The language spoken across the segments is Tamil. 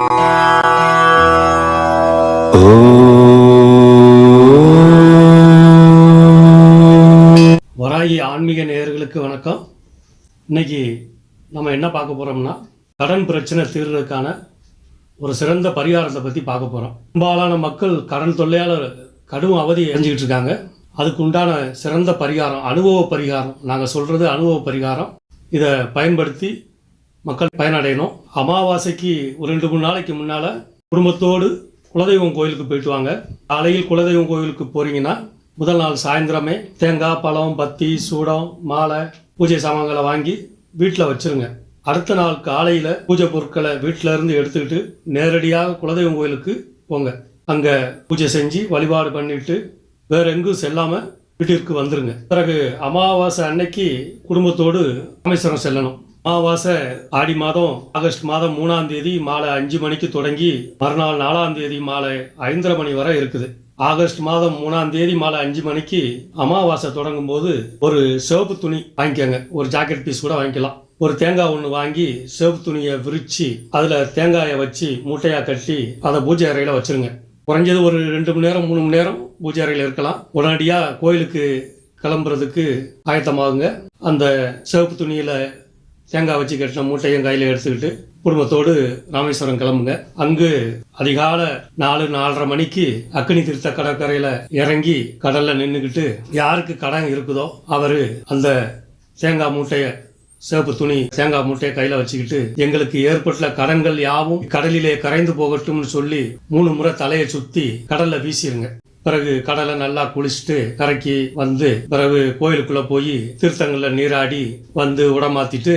வராகி ஆன்மீக நேயர்களுக்கு வணக்கம். இன்னைக்கு நம்ம என்ன பார்க்க போகிறோம்னா கடன் பிரச்சனை தீர்றதுக்கான ஒரு சிறந்த பரிகாரத்தை பற்றி பார்க்க போகிறோம் பெரும்பாலான மக்கள் கடன் தொல்லையால் கடும் அவதி அடைஞ்சிக்கிட்டு இருக்காங்க. அதுக்கு உண்டான சிறந்த பரிகாரம் அனுபவ பரிகாரம் நாங்கள் சொல்கிறது அனுபவ பரிகாரம். இதை பயன்படுத்தி மக்கள் பயனடையணும். அமாவாசைக்கு ஒரு ரெண்டு மூணு நாளைக்கு முன்னால் குடும்பத்தோடு குலதெய்வம் கோயிலுக்கு போயிட்டு வாங்க. காலையில் குலதெய்வம் கோயிலுக்கு போகிறீங்கன்னா முதல் நாள் சாயந்தரமே தேங்காய் பழம் பத்தி சூடம் மாலை பூஜை சாமான்களை வாங்கி வீட்டில் வச்சிருங்க. அடுத்த நாள் காலையில் பூஜை பொருட்களை வீட்டில் இருந்து எடுத்துக்கிட்டு நேரடியாக குலதெய்வம் கோயிலுக்கு போங்க. அங்கே பூஜை செஞ்சு வழிபாடு பண்ணிட்டு வேற எங்கும் செல்லாமல் வீட்டிற்கு வந்துருங்க. பிறகு அமாவாசை அன்னைக்கு குடும்பத்தோடு ராமேஸ்வரம் செல்லணும். அமாவாசை ஆடி மாதம் ஆகஸ்ட் மாதம் மூணாம் தேதி மாலை அஞ்சு மணிக்கு தொடங்கி மறுநாள் நாலாம் தேதி மாலை ஐந்தரை மணி வரை இருக்குது. ஆகஸ்ட் மாதம் மூணாம் தேதி மாலை அஞ்சு மணிக்கு அமாவாசை தொடங்கும் போது ஒரு சிவப்பு துணி வாங்கிக்கோங்க. ஒரு ஜாக்கெட் பீஸ் கூட வாங்கிக்கலாம். ஒரு தேங்காய் ஒன்று வாங்கி சிவப்பு துணியை விரித்து அதில் தேங்காயை வச்சு மூட்டையாக கட்டி அதை பூஜை அறையில் வச்சிருங்க. குறைஞ்சது ஒரு ரெண்டு மணி நேரம் மூணு மணி நேரம் பூஜை அறையில் இருக்கலாம். உடனடியாக கோயிலுக்கு கிளம்புறதுக்கு ஆயத்தமாகுங்க. அந்த சிவப்பு துணியில் தேங்காய் வச்சு கட்டின மூட்டையும் கையில் எடுத்துக்கிட்டு குடும்பத்தோடு ராமேஸ்வரம் கிளம்புங்க. அங்கு அதிகாலை நாலு நாலரை மணிக்கு அக்னி திருத்த கடற்கரையில் இறங்கி கடலில் நின்றுக்கிட்டு யாருக்கு கடன் இருக்குதோ அவர் அந்த தேங்காய் மூட்டையை சிவப்பு துணி தேங்காய் மூட்டையை கையில் வச்சுக்கிட்டு எங்களுக்கு ஏற்பட்ட கடன்கள் யாவும் கடலிலே கரைந்து போகட்டும்னு சொல்லி மூணு முறை தலையை சுற்றி கடலில் வீசிருங்க. பிறகு கடலை நல்லா குளிச்சுட்டு கரைக்கு வந்து பிறகு கோயிலுக்குள்ளே போய் தீர்த்தங்கள்ல நீராடி வந்து உடமாத்திட்டு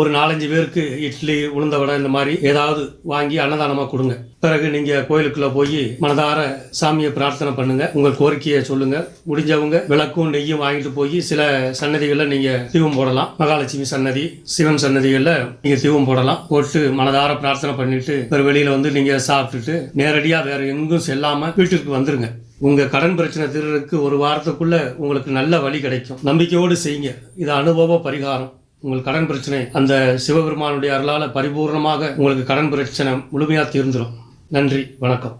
ஒரு நாலஞ்சு பேருக்கு இட்லி உளுந்த வடை இந்த மாதிரி ஏதாவது வாங்கி அன்னதானமாக கொடுங்க. பிறகு நீங்கள் கோயிலுக்குள்ளே போய் மனதார சாமியை பிரார்த்தனை பண்ணுங்கள் உங்கள் கோரிக்கையை சொல்லுங்கள் முடிஞ்சவங்க விளக்கும் நெய்யும் வாங்கிட்டு போய் சில சன்னதிகளில் நீங்கள் தீபம் போடலாம். மகாலட்சுமி சன்னதி சிவன் சன்னதிகளில் நீங்கள் தீபம் போடலாம். போட்டு மனதார பிரார்த்தனை பண்ணிட்டு பிறகு வெளியில் வந்து நீங்கள் சாப்பிட்டுட்டு நேரடியாக வேறு எங்கும் செல்லாமல் வீட்டிற்கு வந்துருங்க. உங்கள் கடன் பிரச்சனை தீர்றதுக்கு ஒரு வாரத்துக்குள்ளே உங்களுக்கு நல்ல வழி கிடைக்கும். நம்பிக்கையோடு செய்யுங்க. இது அனுபவ பரிகாரம். உங்கள் கடன் பிரச்சனை அந்த சிவபெருமானுடைய அருளால் பரிபூர்ணமாக உங்களுக்கு கடன் பிரச்சனை முழுமையாக தீர்ந்துடும் நன்றி. வணக்கம்.